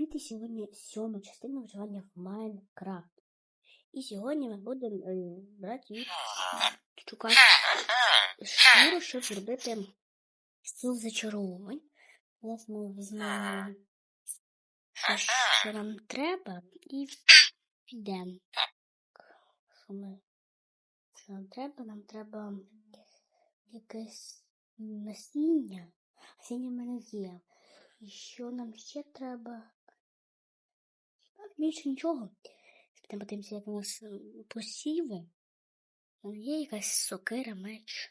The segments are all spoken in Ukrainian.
І сьогодні сьома частина виживання в Майнкрафт. І сьогодні ми будемо е, брати і шукати шкіру, щоб зробити стіл зачаровувань. Зараз візьмемо що нам треба, і підемо. Що що нам треба? Нам треба якесь насіння. Насіння в мене є. І що нам ще треба? Більше нічого. Підемо подивимося, як у нас е, посіви. Є якась сокира, меч.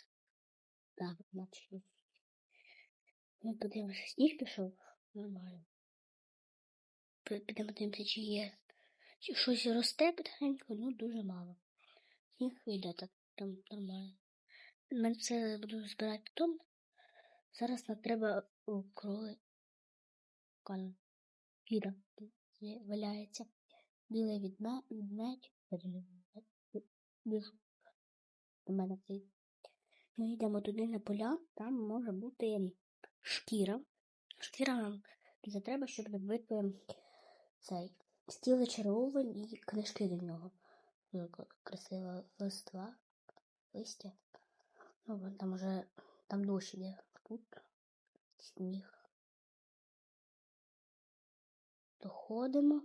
Так, меч. Ми подивимося, сніг пішов. Нормально. Пі- Підемо подивимося, чи є. Чи щось росте потихеньку, ну дуже мало. Сніг йде так, там нормально. Ми це буду збирати потім. Зараз нам треба кроли. Кон. Піра валяється. Білий відме- відмедь. До мене цей. Ми йдемо туди на поля, там може бути шкіра. Шкіра нам треба, щоб робити цей стіл зачаровувань і книжки до нього. Красива листва, листя. Ну, там уже там дощ є. Тут сніг. Доходимо.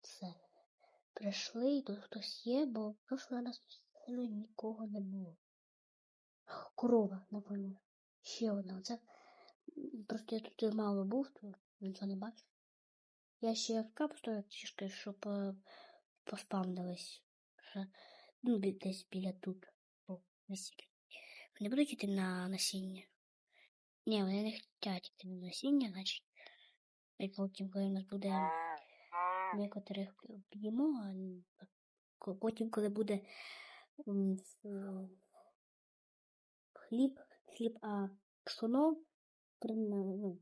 Все. Прийшли, і тут хтось є, бо прошлий раз сильно нікого не було. Корова, напевно. Ще одна. Це просто я тут мало був, то нічого не бачив. Я ще капусту трішки, щоб е, поспавнились. Ну, десь біля тут. О, насіння. Вони будуть йти на насіння? Ні, вони не хочуть йти на насіння, значить. І потім, коли у нас буде некоторих п'ємо, а потім, коли буде хліб, хліб, а пшоно, ну,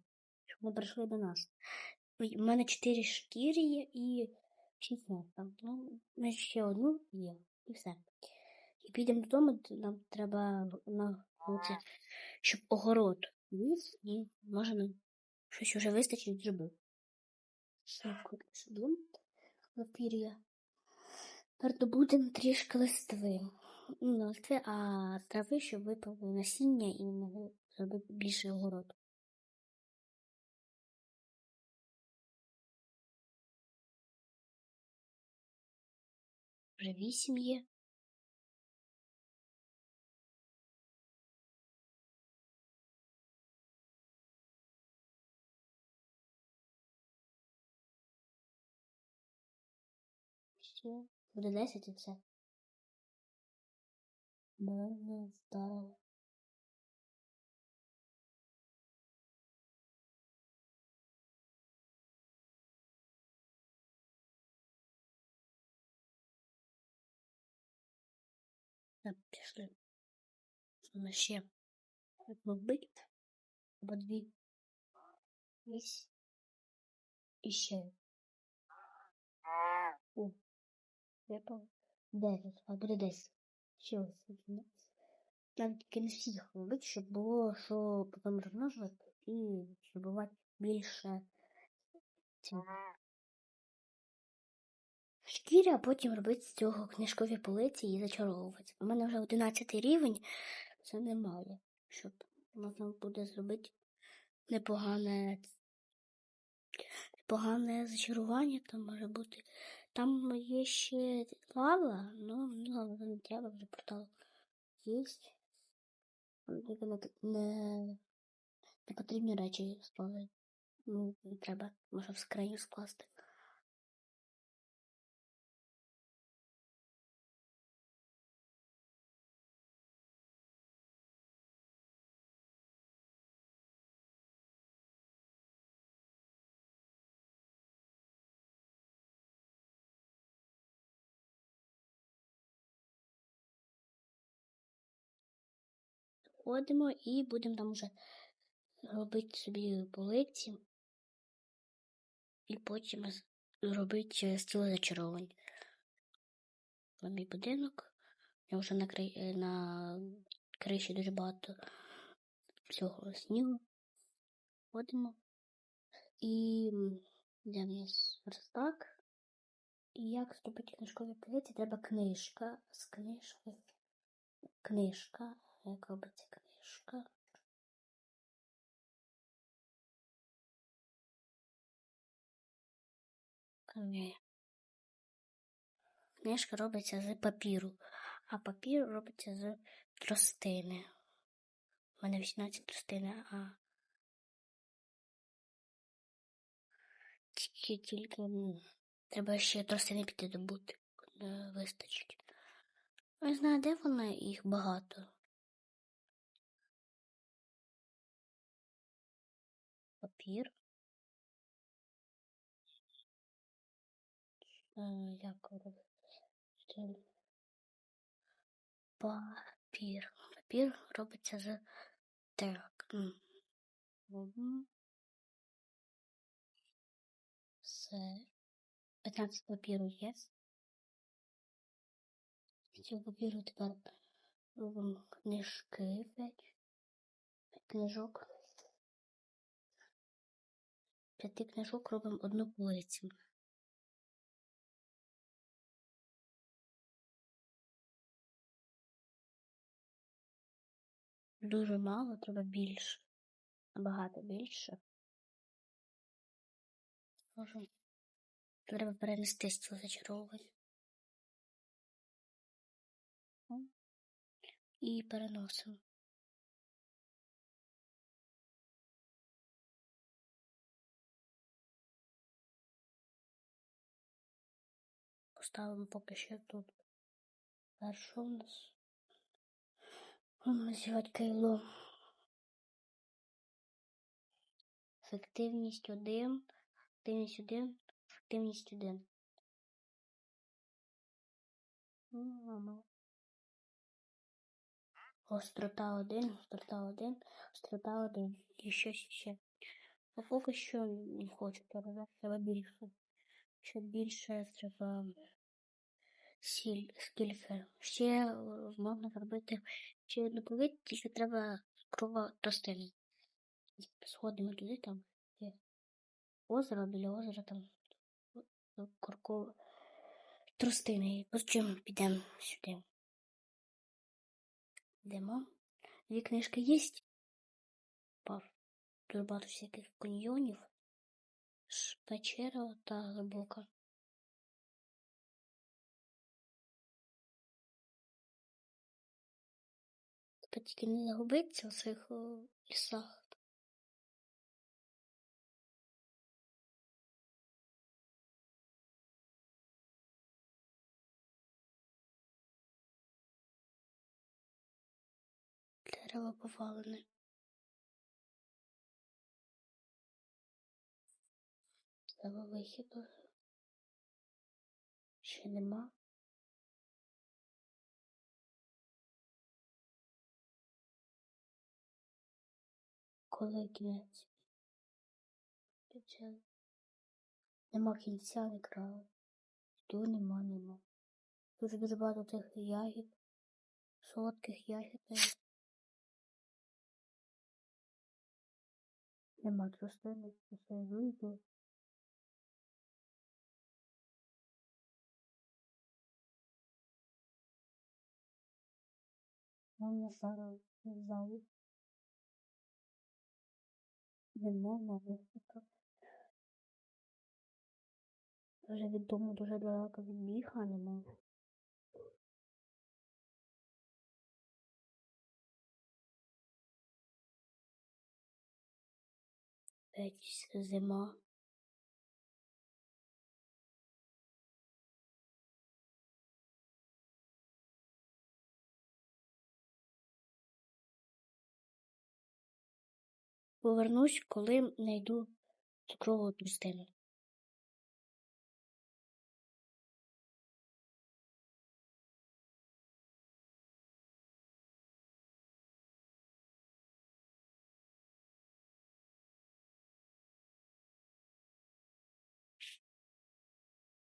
щоб вони прийшли до нас. У мене чотири шкіри є і шість м'яса. Ну, ми ще одну є, і все. І підемо додому, нам треба на вулиці, щоб огород віз, і може нам щось вже вистачить зробив. Все, сюди. Папір'я. Тепер добудемо трішки листви. Ну, не листви, а трави, щоб випали насіння і могли зробити більший огород. Вже вісім є. Ще буде десять і все. Мене стало. Так, пішли. Ну, ще. Як вбити? Або дві. Ось. І ще. О. Випав. Дев'ять. А буде десять. Ще ось одне. Нам тільки не всіх робити, щоб було, що потім розмножувати і здобувати більше цього. Шкірі, а потім робити з цього книжкові полиці і зачаровувати. У мене вже 11 рівень, це немає, щоб можна буде зробити непогане, непогане зачарування, там може бути. Там є ще лава, ну ну, лава не треба вже портал є. Тільки не, не, не потрібні речі склали. Ну, не треба, може в скриню скласти. Ходимо і будемо там вже робити собі полиці. І потім робити стіл зачаровань. Ось мій будинок. Я вже на, кри... е, на криші дуже багато всього снігу. Ходимо. І де в верстак. І як в книжкові полиці, треба книжка з книжки. Книжка. Як робиться книжка? Книжка робиться з папіру, а папір робиться з тростини. У мене 18 тростини, а тільки тільки треба ще тростини піти добути. Вистачить. Не знаю, де вона їх багато. Папір. Як Папір. Папір робиться з так. Все. 15 папіру є. Цього папіру тепер книжки Книжок. П'яти книжок робимо одну полицю. Дуже мало, треба більше. Набагато більше. Можу. Треба перенести цю зачаровування. М. І переносимо. Поставимо поки що тут. Перше у нас. Називати кайло. Ефективність 1, ефективність 1, ефективність 1. Острота 1, острота 1, острота 1. І щось ще. А поки що не хочу треба більше. Ще більше треба скільки. Ще можна зробити ще одну повідь, тільки треба крова тростини. Сходимо туди, там є озеро, біля озера там курку тростини. І потім підемо сюди. Йдемо. Дві книжки є. Пав. Дуже багато всяких каньйонів. Печера та глибока. Тільки не загубиться в цих лісах. Дерево повалене. Треба вихіду. Ще нема. Коли кінець? Кінця. Нема кінця екрану. Ту нема, нема. Дуже дуже багато тих ягід. Солодких ягід. Нема тростини, все вийду. Можна зараз в. Не можна виступити. Вже від дому дуже далеко відбіг, а не мав. Зима. Повернусь, коли знайду цукрову трустину.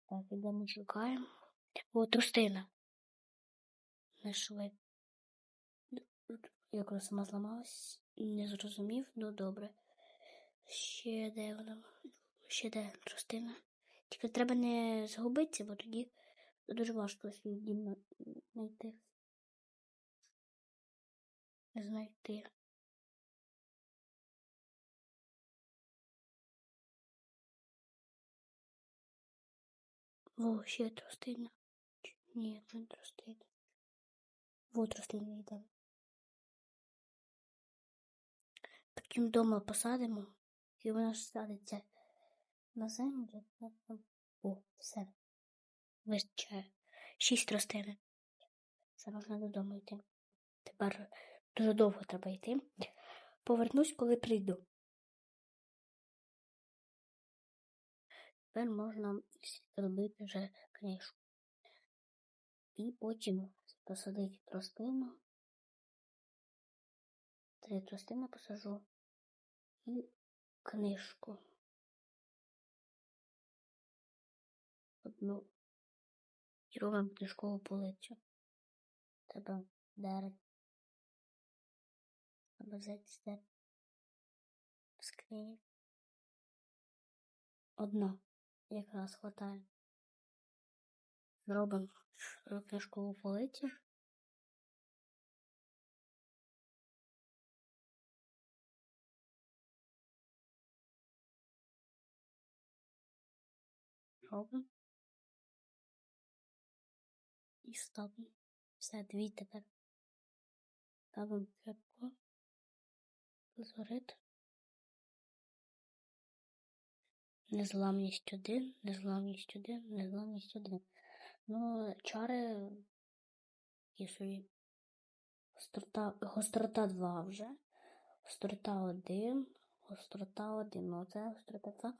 Так, ідемо шукаємо. О, трустина. Знайшли. Я коли сама зламалась, не зрозумів, ну добре. Ще де вона? Ще де тростина. Тільки треба не згубитися, бо тоді дуже важко свій знайти. Знайти. Во, ще тростина. Ні, не тростина. Во тростина йде. Потім вдома посадимо, і вона ж садиться на землю. О, все. Вистачає. Шість тростини. Зараз треба додому йти. Тепер дуже довго треба йти. Повернусь, коли прийду. Тепер можна зробити вже книжку. І потім посадити тростину. Три тростини посажу. І книжку. Одну. І книжкову полицю. Треба дерево. Треба взяти. Скрині. Одна. Якраз хватає. Зробимо книжкову полицю. Робимо. І ставимо. Все, дві тепер. Ставимо крепко. Згорить. Незламність один, незламність один, незламність один. Ну, чари є собі. Гострота, гострота 2 вже. Гострота 1, гострота 1. Ну, це гострота 2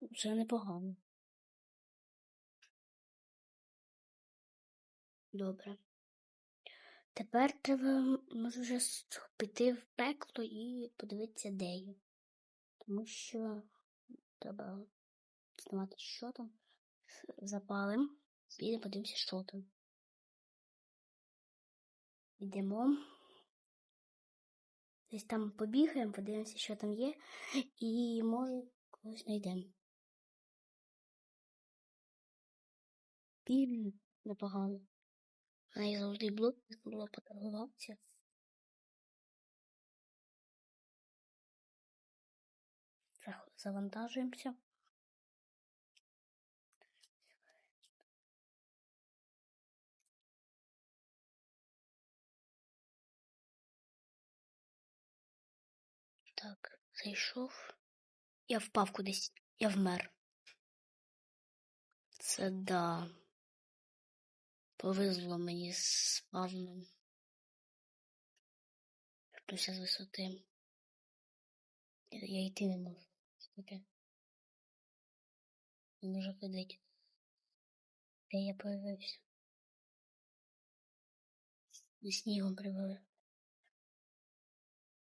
вже непогано. Добре. Тепер треба, може, вже піти в пекло і подивитися, де є. Тому що треба знати, що там. Запалим. Підемо подивимося, що там. Йдемо. Десь там побігаємо, подивимося, що там є, і може когось знайдемо. Півень непогано. В неї завжди блок, було поторгуватися. Зах- Завантажуємося. Так, зайшов. Я впав кудись. Я вмер. Це да. Повезло мені з спавном. Хтось з висоти. Я, йти не можу. Таке? Не можу ходити. Де я появився? Зі снігом прибили.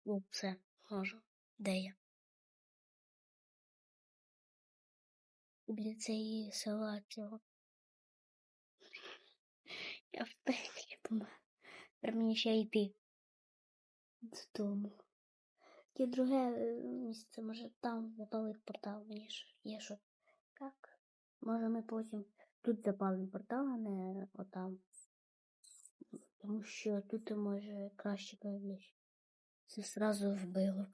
О, все, можу. Де я? Біля цієї села цього. Я в пеклі помер. Тепер мені ще йти додому. Є друге е, місце, може там запалити портал. Мені ж є що. Так. Може ми потім тут запалимо портал, а не отам. Тому що тут може краще появлюсь. Це зразу вбило.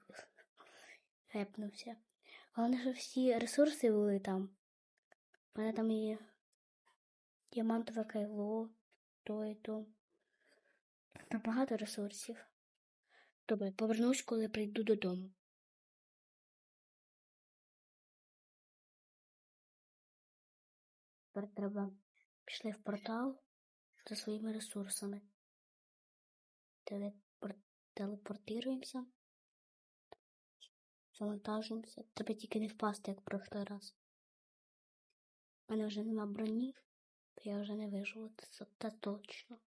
Гепнувся. Головне, що всі ресурси були там. У мене там є діамантове кайло, то і багато ресурсів. Добре, повернусь, коли прийду додому. Тепер треба пішли в портал за своїми ресурсами. Телепор... Телепортируємося. Завантажуємося. Треба тільки не впасти, як в прошлий раз. У мене вже нема броні, то я вже не виживу, це, це точно.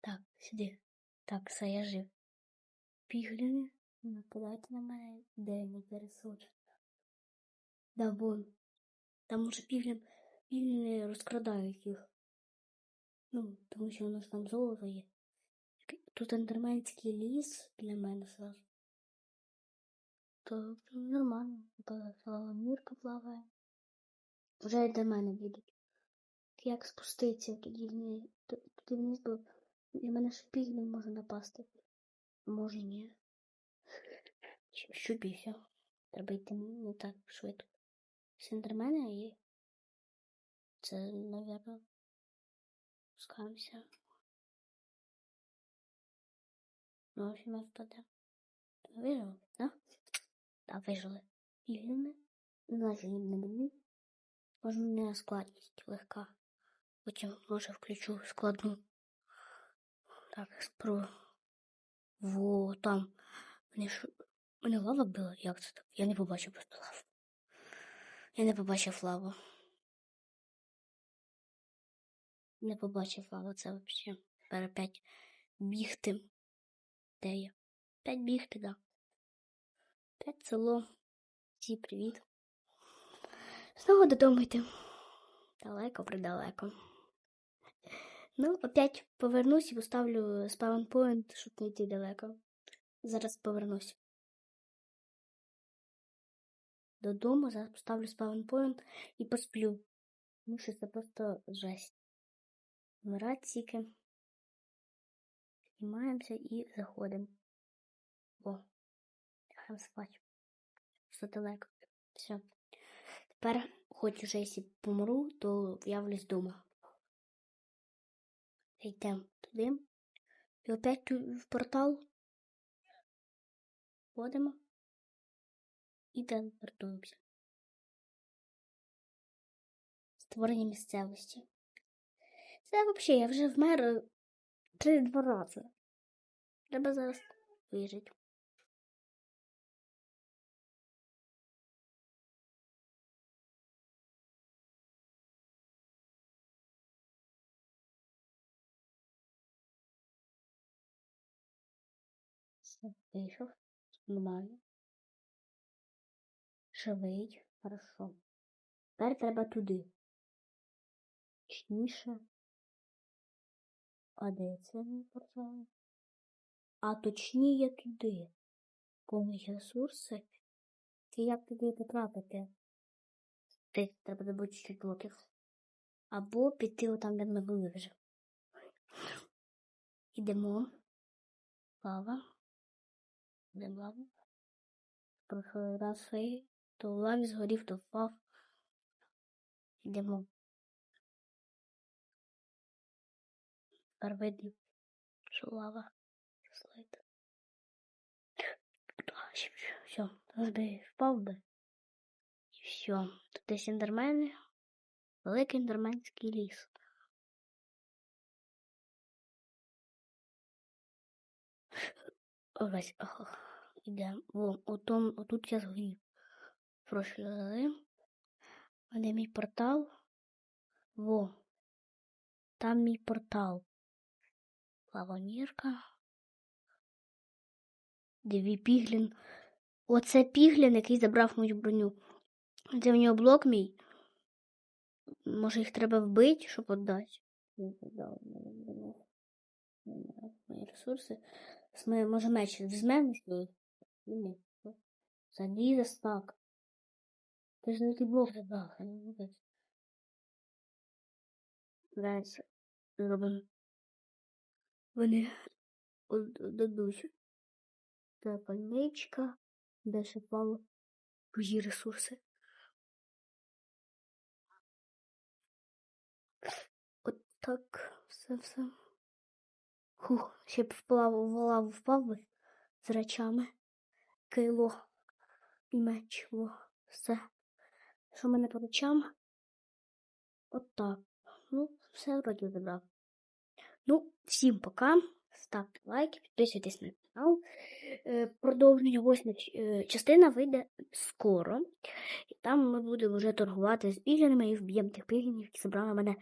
Так, сюди. Так, все, я жив. Пігліни, нападайте на мене, де мій ресурс. Да, вон. Там уже і не розкрадають їх. Ну, тому що у нас там золото є. Тут ендерменський ліс для мене зразу. То нормально. Така мірка плаває. Вже й до мене їдуть. Як спуститься тоді вниз, туди вниз, бо для мене шпіг не може напасти. Може ні. Щупі все. Треба йти не так швидко. Сендермена і це, навірно, спускаємося. Ми впаде. Вижили, да? Так, вижили. Пігнемо. Значить, не мені. Можна складність легка. Потім, може, включу складну. Так, спробую. Во, там. Мені ж... Мене лава була? Як це так? Я не побачив просто лаву. Я не побачив лаву. Не побачив лаву, це взагалі. Тепер опять бігти. Де я? П'ять бігти, да. П'ять село. Всі привіт. Знову додому йти. Далеко придалеко. Ну, опять повернусь і поставлю спаунпоінт, щоб не йти далеко. Зараз повернусь. Додому, зараз поставлю спаунпоінт і посплю. Тому що це просто жесть. Вмирать тільки. Знімаємося і заходимо. О, лягаємо спать. Все далеко. Все. Тепер, хоч уже якщо помру, то явлюсь вдома. Йдемо туди. І опять в портал. Входимо. І телепортуємося. Створення місцевості. Це взагалі, я вже вмер три-два рази. Треба зараз вижити. Вийшов. Нормально. Живий. Хорошо. Тепер треба туди. Точніше. А де це не портал? А точніше туди. Повні ресурси. І як туди потрапити? Ти треба добути чуть блоків. Або піти отам, де ми були вже. Ідемо. Лава. Де лава? Прошлий раз то в лаві згорів, то впав. Йдемо. Тепер видно, що лава слайд. Все, розбий, впав би. І все. Тут десь ендермени. Великий ендерменський ліс. Ось, Ідемо. О, отом, отут я згорів. Пройшли. Де мій портал? Во. Там мій портал. Лавонірка. Дві піглін. Оце піглін, який забрав мою броню. Це в нього блок мій. Може їх треба вбити, щоб віддати. Мої ресурси. Може меч візьмемо? Ні. Заліза стак. Ти ж не ти блок забрав, не робимо. Вони дадуть. Та пальничка, де твої ресурси. От так все все. Хух, ще б вплав в лаву впав би з речами. Кило і меч. Во, все. Що мене по речам? От так. Ну, все вроді забрав. Ну, всім пока. Ставте лайки, підписуйтесь на канал. Продовження восьма частина вийде скоро. І там ми будемо вже торгувати з пігінами і вб'ємо тих пігінів, які забрали мене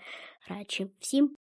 речі. Всім